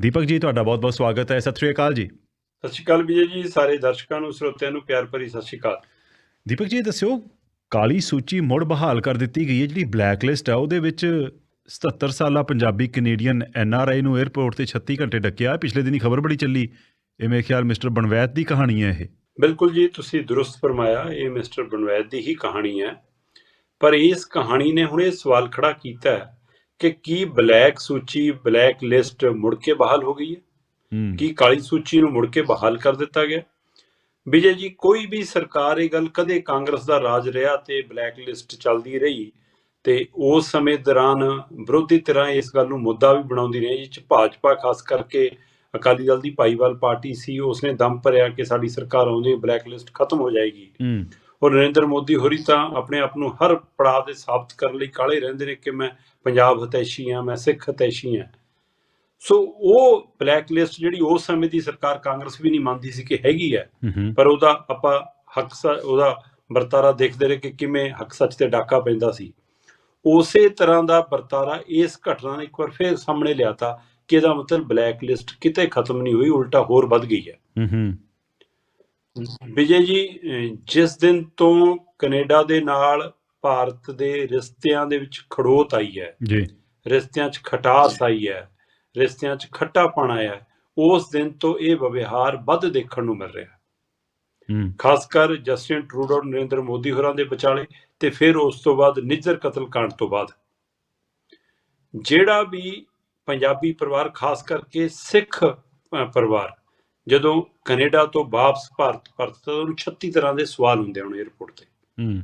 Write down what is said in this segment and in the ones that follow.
ਦੀਪਕ ਜੀ ਤੁਹਾਡਾ ਬਹੁਤ-ਬਹੁਤ ਸਵਾਗਤ ਹੈ। ਸਤਿ ਸ਼੍ਰੀ ਅਕਾਲ ਜੀ। ਸਤਿ ਸ਼੍ਰੀ ਅਕਾਲ ਵਿਜੇ ਜੀ ਸਾਰੇ ਦਰਸ਼ਕਾਂ ਨੂੰ ਸਰੋਤਿਆਂ ਨੂੰ ਪਿਆਰ ਭਰੀ ਸਤਿ ਸ਼੍ਰੀ ਅਕਾਲ। ਦੀਪਕ ਜੀ ਦੱਸਿਓ ਕਾਲੀ ਸੂਚੀ ਮੁੜ ਬਹਾਲ ਕਰ ਦਿੱਤੀ ਗਈ ਹੈ ਜਿਹੜੀ ਬਲੈਕ ਲਿਸਟ ਹੈ ਉਹਦੇ ਵਿੱਚ 77 ਸਾਲਾ Punjabi Canadian N R I ਨੂੰ 에ਅਰਪੋਰਟ ਤੇ 36 ਘੰਟੇ ਡੱਕਿਆ। ਪਿਛਲੇ ਦਿਨੀ ਖਬਰ ਬੜੀ ਚੱਲੀ। ਇਹ ਮੇਰੇ ਖਿਆਲ ਮਿਸਟਰ ਬਨਵੈਤ ਦੀ ਕਹਾਣੀ ਹੈ ਇਹ। ਬਿਲਕੁਲ ਜੀ ਤੁਸੀਂ ਦਰੁਸਤ ਫਰਮਾਇਆ ਇਹ ਮਿਸਟਰ ਬਨਵੈਦ ਦੀ ਹੀ ਕਹਾਣੀ ਹੈ। ਪਰ ਇਸ ਕਹਾਣੀ ਨੇ ਹੁਣ ਇਹ ਸਵਾਲ ਖੜਾ ਕੀਤਾ ਹੈ ਕਿ ਕੀ ਬਲੈਕ ਸੂਚੀ ਬਲੈਕ ਲਿਸਟ ਮੁੜ ਕੇ ਬਹਾਲ ਹੋ ਗਈ ਹੈ? ਕੀ ਕਾਲੀ ਸੂਚੀ ਨੂੰ ਮੁੜ ਕੇ ਬਹਾਲ ਕਰ ਦਿੱਤਾ ਗਿਆ? ਵਿਜੇ ਜੀ ਕੋਈ ਵੀ ਸਰਕਾਰ ਇਹ ਗੱਲ ਕਦੇ ਕਾਂਗਰਸ ਦਾ ਰਾਜ ਰਿਹਾ ਤੇ ਬਲੈਕ ਲਿਸਟ ਚੱਲਦੀ ਰਹੀ ਤੇ ਉਸ ਸਮੇਂ ਦੌਰਾਨ ਵਿਰੋਧੀ ਧਿਰਾਂ ਇਸ ਗੱਲ ਨੂੰ ਮੁੱਦਾ ਵੀ ਬਣਾਉਂਦੀ ਰਹੀ ਜਿਸ ਚ ਭਾਜਪਾ ਖਾਸ ਕਰਕੇ ਅਕਾਲੀ ਦਲ ਦੀ ਭਾਈਵਾਲ ਪਾਰਟੀ ਸੀ ਉਸਨੇ ਦਮ ਭਰਿਆ ਕਿ ਸਾਡੀ ਸਰਕਾਰ ਆਉਂਦੀ ਬਲੈਕ ਲਿਸਟ ਖਤਮ ਹੋ ਜਾਏਗੀ। ਹੂੰ। ਔਰ ਨਰਿੰਦਰ ਮੋਦੀ ਹੋਰੀ ਤਾਂ ਆਪਣੇ ਆਪ ਨੂੰ ਹਰ ਪੜਾਅ ਤੇ ਸਾਬਤ ਕਰਨ ਲਈ ਕਾਲੇ ਰਹਿੰਦੇ ਨੇ ਕਿ ਮੈਂ ਪੰਜਾਬ ਹਤੈਸ਼ੀ ਹਾਂ ਮੈਂ ਸਿੱਖ ਹਤੈਸ਼ੀ ਹਾਂ ਸੋ ਉਹ ਬਲੈਕ ਲਿਸਟ ਜਿਹੜੀ ਉਸ ਸਮੇਂ ਦੀ ਸਰਕਾਰ ਕਾਂਗਰਸ ਵੀ ਨਹੀਂ ਮੰਨਦੀ ਸੀ ਕਿ ਹੈਗੀ ਹੈ। ਪਰ ਉਹਦਾ ਆਪਾਂ ਹੱਕ ਉਹਦਾ ਵਰਤਾਰਾ ਦੇਖਦੇ ਰਹੇ ਕਿ ਕਿਵੇਂ ਹੱਕ ਸੱਚ ਤੇ ਡਾਕਾ ਪੈਂਦਾ ਸੀ। ਉਸੇ ਤਰ੍ਹਾਂ ਦਾ ਵਰਤਾਰਾ ਇਸ ਘਟਨਾ ਨੇ ਇੱਕ ਵਾਰ ਫੇਰ ਸਾਹਮਣੇ ਲਿਆਤਾ ਕਿ ਇਹਦਾ ਮਤਲਬ ਬਲੈਕ ਲਿਸਟ ਕਿਤੇ ਖਤਮ ਨਹੀਂ ਹੋਈ ਉਲਟਾ ਹੋਰ ਵੱਧ ਗਈ ਹੈ। ਵਿਜੇ ਜੀ ਜਿਸ ਦਿਨ ਤੋਂ ਕੈਨੇਡਾ ਦੇ ਨਾਲ ਭਾਰਤ ਦੇ ਰਿਸ਼ਤਿਆਂ ਦੇ ਵਿੱਚ ਖੜੋਤ ਆਈ ਹੈ। ਜੀ। ਰਿਸ਼ਤਿਆਂ 'ਚ ਖਟਾਸ ਆਈ ਹੈ। ਰਿਸ਼ਤਿਆਂ 'ਚ ਖੱਟਾਪਣ ਆਇਆ ਉਸ ਦਿਨ ਤੋਂ ਇਹ ਵਿਵਹਾਰ ਵੱਧ ਦੇਖਣ ਨੂੰ ਮਿਲ ਰਿਹਾ ਹੂੰ। ਖਾਸ ਕਰ ਜਸਟਿਨ ਟਰੂਡੋ ਔਰ ਨਰਿੰਦਰ ਮੋਦੀ ਹੋਰਾਂ ਦੇ ਵਿਚਾਲੇ ਤੇ ਫਿਰ ਉਸ ਤੋਂ ਬਾਅਦ ਨਿੱਜਰ ਕਤਲ ਕਾਂਡ ਤੋਂ ਬਾਅਦ। ਜਿਹੜਾ ਵੀ ਪੰਜਾਬੀ ਪਰਿਵਾਰ ਖਾਸ ਕਰਕੇ ਸਿੱਖ ਪਰਿਵਾਰ ਜਦੋਂ ਕੈਨੇਡਾ ਤੋਂ ਵਾਪਸ ਭਾਰਤ ਪਰਤ ਤਾਂ ਉਹਨੂੰ 36 ਤਰ੍ਹਾਂ ਦੇ ਸਵਾਲ ਹੁੰਦੇ ਹਨ 에어ਪੋਰਟ ਤੇ। ਹੂੰ।